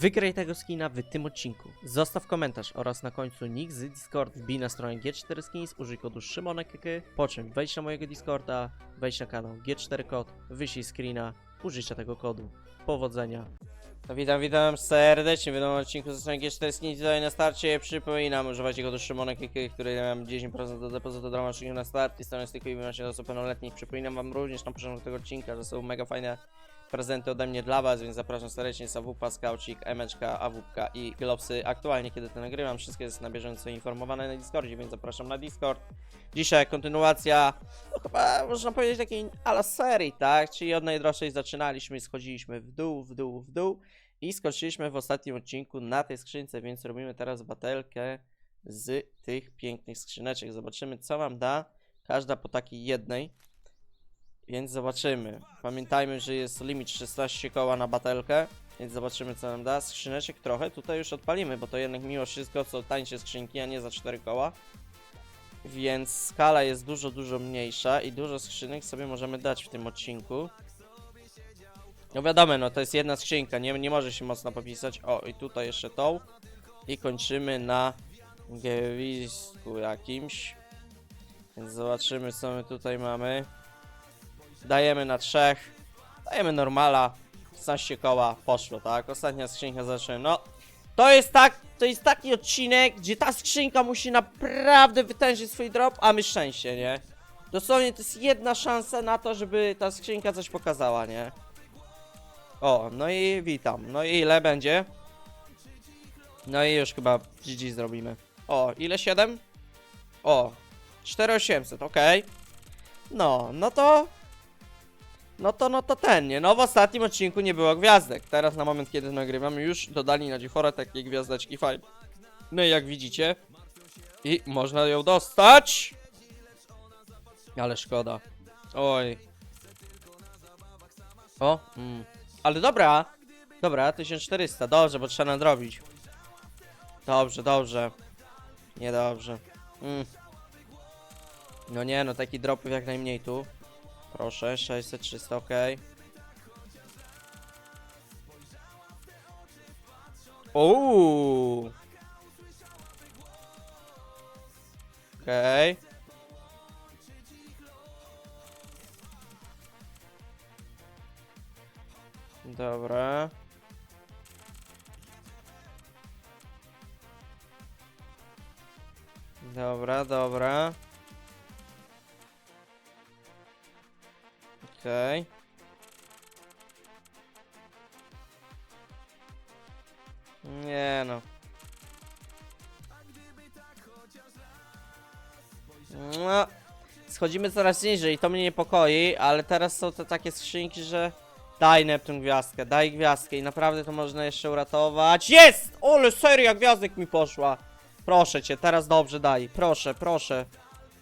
Wygraj tego skina w tym odcinku. Zostaw komentarz oraz na końcu nick z Discord, wbij na stronę G4 Skins, użyj kodu SzymonekK, po czym wejdź na mojego Discorda, wejdź na kanał G4 Kod, wyślij screena, użyjcie tego kodu. Powodzenia. No witam, witam serdecznie w nowym odcinku ze strony G4 Skins. Tutaj na starcie przypominam, używajcie kodu SzymonekK, który mam 10% do depozytu dramasznego na start i tylko i wyłącznie do osób pełnoletnich. Przypominam wam również na początku tego odcinka, że są mega fajne prezenty ode mnie dla Was, więc zapraszam serdecznie. Jest AWP, Skaucik, Emeczka, AWPka i Glopsy. Aktualnie, kiedy to nagrywam, wszystko jest na bieżąco informowane na Discordzie, więc zapraszam na Discord. Dzisiaj kontynuacja, no chyba można powiedzieć takiej ala serii, tak? Czyli od najdroższej zaczynaliśmy, schodziliśmy w dół, w dół, w dół i skończyliśmy w ostatnim odcinku na tej skrzynce, więc robimy teraz batelkę z tych pięknych skrzyneczek. Zobaczymy, co wam da. Każda po takiej jednej. Więc zobaczymy. Pamiętajmy, że jest limit 16 koła na batelkę, więc zobaczymy co nam da. Skrzyneczek trochę tutaj już odpalimy, bo to jednak mimo wszystko co tańsze skrzynki, a nie za 4 koła. Więc skala jest dużo, dużo mniejsza i dużo skrzynek sobie możemy dać w tym odcinku. No wiadomo, no to jest jedna skrzynka, nie, nie może się mocno popisać. O, i tutaj jeszcze tą. I kończymy na gwizdku jakimś. Więc zobaczymy co my tutaj mamy. Dajemy na trzech. Dajemy normala. 16 koła. Poszło, tak? Ostatnia skrzynka zaczyna. No. To jest tak, to jest taki odcinek, gdzie ta skrzynka musi naprawdę wytężyć swój drop, a my szczęście, nie? Dosłownie to jest jedna szansa na to, żeby ta skrzynka coś pokazała, nie? O, no i witam. No i ile będzie? No i już chyba GG zrobimy. O, ile 7? O, 4800, okej. No, no to no to, no to ten, nie? No w ostatnim odcinku nie było gwiazdek. Teraz na moment, kiedy nagrywam, już dodali na Dzichora takie gwiazdeczki fajne. No i jak widzicie, i można ją dostać. Ale szkoda. Oj. O, mm. ale dobra. Dobra, 1400, dobrze, bo trzeba nadrobić. Dobrze, dobrze. Niedobrze. Mm. No nie, no taki dropów jak najmniej tu. Proszę, 600, 300, ok. Uuu. Okej. Dobra. Dobra, dobra. Okej. Nie no. No. Schodzimy coraz niżej, to mnie niepokoi, ale teraz są to takie skrzynki, że daj Neptun gwiazdkę, daj gwiazdkę i naprawdę to można jeszcze uratować. Jest! Ole, seria gwiazdek mi poszła. Proszę cię, teraz dobrze daj, proszę, proszę.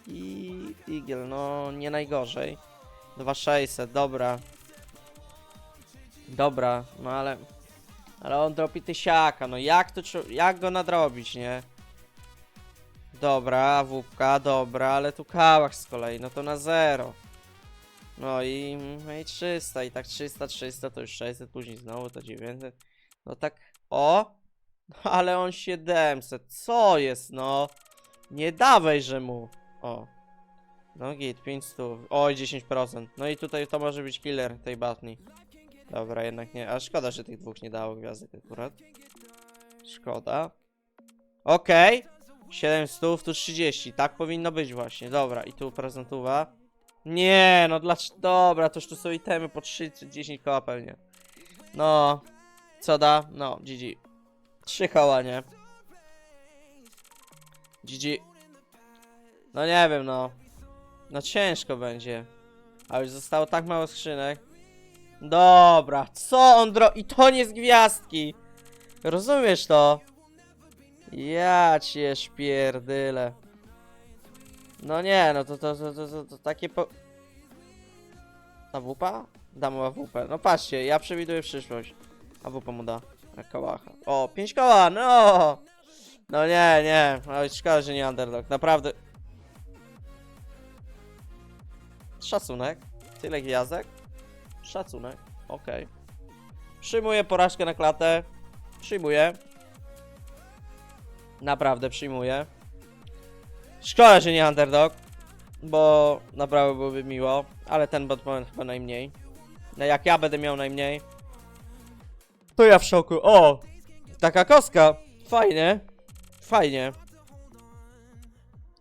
I Eagle, no nie najgorzej. 2600, dobra. Dobra, no ale... Ale on dropi tysiaka, no jak to jak go nadrobić, nie? Dobra, wupka, dobra, ale tu kałach z kolei, no to na zero. No i, no i 300, i tak 300, 300, to już 600, później znowu to 900. No tak, o! No ale on 700, co jest, no? Nie dawaj, że mu. O, no git, 500. Oj, 10%. No i tutaj to może być killer tej batni. Dobra, jednak nie. A szkoda, że tych dwóch nie dało gwiazdek akurat. Szkoda. Okej. 700, tu 30. Tak powinno być właśnie. Dobra, i tu prezentuwa. Nie, no dlaczego? Dobra, to tu są itemy po 3 czy 10 koła pewnie. No. Co da? No, GG. 3 koła, nie? GG. No nie wiem, no. No ciężko będzie. A już zostało tak mało skrzynek. Dobra, co on dro... I to nie z gwiazdki. Rozumiesz to? Ja cię szpierdyle. No nie, no to to, to, to, to, to takie po... Ta wupa? Dam WP. No patrzcie, ja przewiduję przyszłość. A wupa mu da. A kałacha. O, 5 koła, no! No nie, nie. Oj, szkoda, że nie underdog. Naprawdę. Szacunek. Tyle gwiazdek. Szacunek. Okej. Przyjmuję porażkę na klatę. Przyjmuję. Naprawdę przyjmuję. Szkoda, że nie underdog, bo naprawdę byłoby miło, ale ten bot ma chyba najmniej. No jak ja będę miał najmniej, to ja w szoku. O! Taka koska! Fajnie. Fajnie.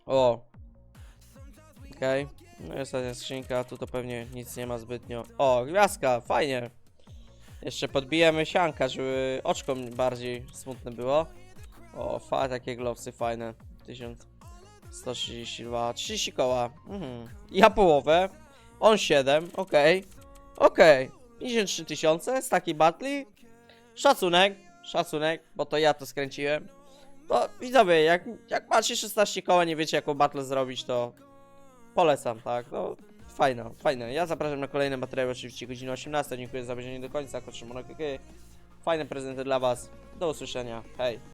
O. Okej. No i ostatnia skrzynka, tu to pewnie nic nie ma zbytnio. O, gwiazdka, fajnie. Jeszcze podbijemy sianka, żeby oczko bardziej smutne było. O, fa, takie glowsy fajne. 1132, 30 koła. Mhm. Ja połowę. On 7, okej. Okej. 53 tysiące z takiej batli. Szacunek, szacunek, bo to ja to skręciłem. To widzowie, jak, jak macie 16 koła, nie wiecie jaką battle zrobić, to polecam, tak? No, fajne, fajne. Ja zapraszam na kolejne materiały, oczywiście godzina 18. Dziękuję za obejrzenie do końca. Kot Szymon Okeke. Fajne prezenty dla Was. Do usłyszenia. Hej.